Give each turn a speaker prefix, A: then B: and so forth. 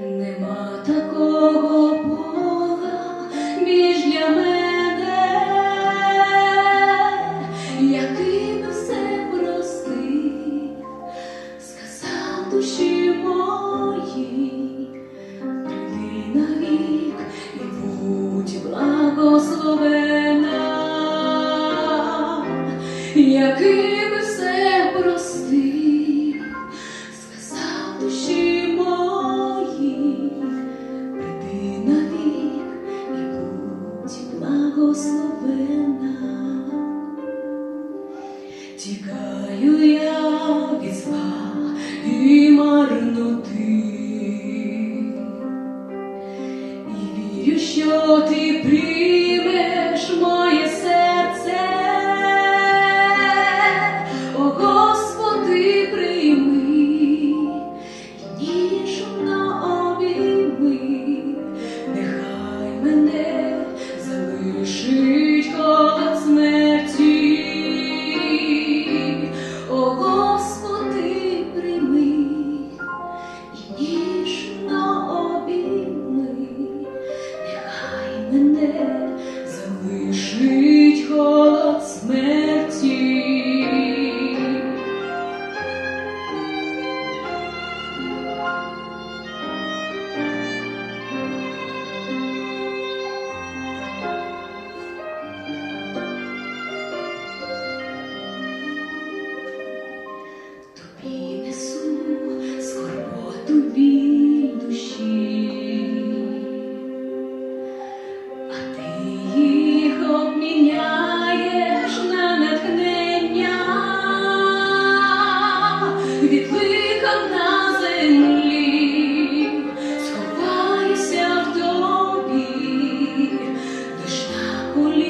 A: Нема такого Бога більш для мене, який все простив, сказав душі моїй, прийди навік і будь благословена, який. навік і будь благословена, тікаю я від зла і марноти, і вірю, що ти прийдеш. Julio.